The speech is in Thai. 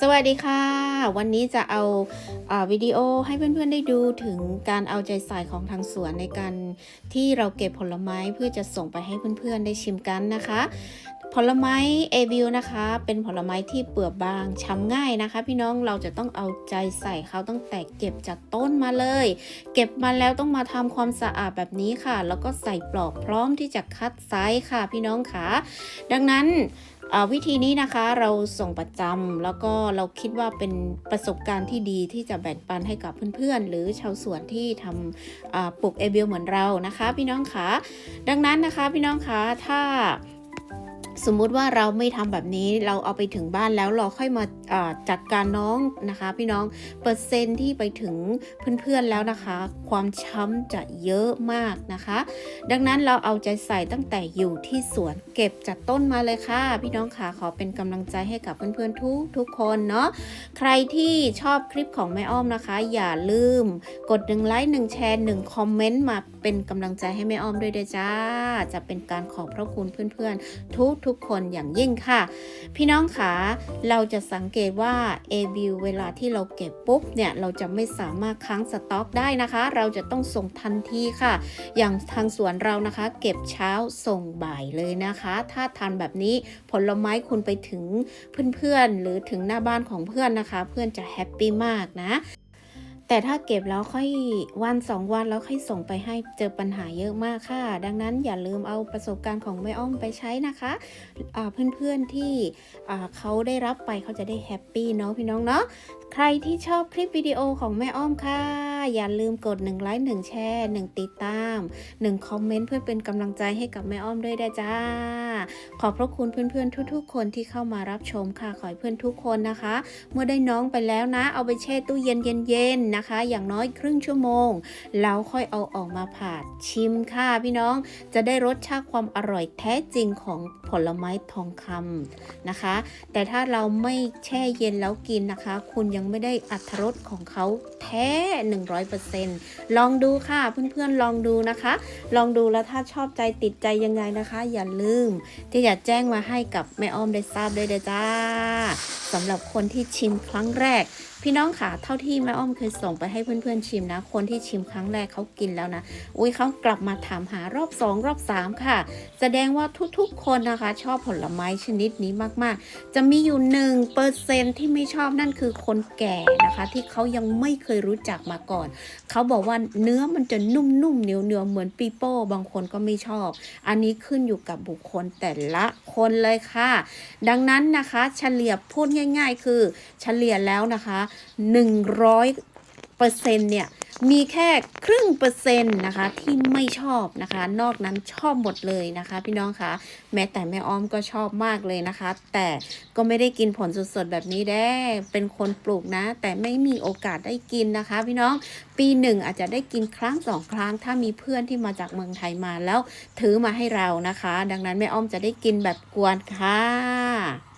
สวัสดีค่ะ วันนี้จะเอาอาวิดีโอให้เพื่อนๆได้ดูถึงการเอาใจใส่ของทางสวนในการที่เราเก็บผลไม้เพื่อจะส่งไปให้เพื่อนๆได้ชิมกันนะคะ ผลไม้เอวิวนะคะ เป็นผลไม้ที่เปลือกบางช้ำง่ายนะคะ พี่น้องเราจะต้องเอาใจใส่เขาตั้งแต่เก็บจากต้นมาเลย เก็บมาแล้วต้องมาทำความสะอาดแบบนี้ค่ะ แล้วก็ใส่ปลอกพร้อมที่จะคัดไซส์ค่ะ พี่น้องค่ะดังนั้น วิธีนี้นะคะเราส่งประจำแล้วก็เราคิดว่าเป็นประสบการณ์ที่ดีที่จะแบ่งปันให้กับเพื่อนๆ หรือชาวสวนที่ทำปลูกเอเบลเหมือนเรานะคะ พี่น้องคะดังนั้นนะคะพี่น้องคะถ้า สมมุติว่าเราไม่ทำแบบนี้เราเอาไปถึงบ้านแล้วเราค่อยมาาจัดการน้องนะคะ พี่น้องเปอร์เซ็นที่ไปถึงเพื่อนๆแล้วนะคะ ความช้ำจะเยอะมากนะคะ ดังนั้นเราเอาใจใส่ตั้งแต่อยู่ที่สวนเก็บจากต้นมาเลยค่ะ พี่น้องค่ะขอเป็นกำลังใจให้กับเพื่อนๆทุกทุกคนเนาะใครที่ชอบคลิปของแม่อ้อมนะคะ อย่าลืมกดหนึ่งไลค์หนึ่งแชร์หนึ่งคอมเมนต์มาเป็นกำลังใจให้แม่อ้อมด้วยเด้จ้า จะเป็นการขอบพระคุณเพื่อนๆทุกทุกคนอย่างยิ่งค่ะ พี่น้องคะเราจะสังเกตว่า a b เวลาที่เราเก็บปุ๊บเนี่ยเราจะไม่สามารถค้างสต็อกได้นะคะ เราจะต้องส่งทันทีค่ะ อย่างทางสวนเรานะคะ เก็บเช้าส่งบ่ายเลยนะคะ ถ้าทันแบบนี้ผลไม้คุณไปถึงเพื่อนๆหรือถึงหน้าบ้านของเพื่อนนะคะ เพื่อนจะแฮปปี้มากนะ แต่ถ้าเก็บแล้วค่อยวันสองวันแล้วค่อยส่งไปให้เจอปัญหาเยอะมากค่ะ ดังนั้นอย่าลืมเอาประสบการณ์ของแม่อ้อมไปใช้นะคะอ่าเพื่อนๆที่เขาได้รับไปเขาจะได้แฮปปี้เนาะพี่น้องเนาะใครที่ชอบคลิปวิดีโอของแม่อ้อมค่ะ อย่าลืมกด1ไลค์1แชร์1ติดตาม1คอมเมนต์เพื่อเป็นกำลังใจให้กับแม่อ้อมด้วยนะจ้า ขอบพระคุณเพื่อนๆทุกๆ คนที่เข้ามารับชมค่ะขอให้เพื่อนทุกคนนะคะ เมื่อได้น้องไปแล้วนะ เอาไปแช่ตู้เย็นเย็นๆนะคะ อย่างน้อยครึ่งชั่วโมง แล้วค่อยเอาออกมาผ่าชิมค่ะพี่น้องจะได้รสชาติความอร่อยแท้จริงของผลไม้ทองคำนะคะ แต่ถ้าเราไม่แช่เย็นแล้วกินนะคะ คุณยังไม่ได้อัตรสของเขาแท้ 100%ลองดูค่ะเพื่อนๆลองดูนะคะ ลองดูแล้วถ้าชอบใจติดใจยังไงนะคะ อย่าลืมที่จะแจ้งมาให้กับแม่อ้อมได้ทราบด้วยเด้อจ้าสำหรับคนที่ชิมครั้งแรก พี่น้องค่ะเท่าที่แม่อ้อมเคยส่งไปให้เพื่อนๆชิมนะ คนที่ชิมครั้งแรกเขากินแล้วนะอุ้ยเขากลับมาถามหารอบสองรอบสามค่ะ แสดงว่าทุกๆคนนะคะ ชอบผลไม้ชนิดนี้มากๆ จะมีอยู่หนึ่งเปอร์เซนที่ไม่ชอบนั่นคือคนแก่นะคะ ที่เขายังไม่เคยรู้จักมาก่อนเขาบอกว่าเนื้อมันจะนุ่มๆเหนียวๆเหมือนปีโป้บางคนก็ไม่ชอบ อันนี้ขึ้นอยู่กับบุคคลแต่ละคนเลยค่ะ ดังนั้นนะคะเฉลี่ยพูดง่าย ๆ คือเฉลี่ยแล้วนะคะ 100เปอร์เซ็นเนี่ย มีแค่ครึ่งเปอร์เซ็นต์นะคะที่ไม่ชอบนะคะ นอกนั้นชอบหมดเลยนะคะ พี่น้องคะแม้แต่แม่อ้อมก็ชอบมากเลยนะคะ แต่ก็ไม่ได้กินผลสดๆแบบนี้แด้ เป็นคนปลูกนะ แต่ไม่มีโอกาสได้กินนะคะ พี่น้องปีหนึ่งอาจจะได้กินครั้งสองครั้ง ถ้ามีเพื่อนที่มาจากเมืองไทยมาแล้วถือมาให้เรานะคะ ดังนั้นแม่อ้อมจะได้กินแบบกวนค่ะ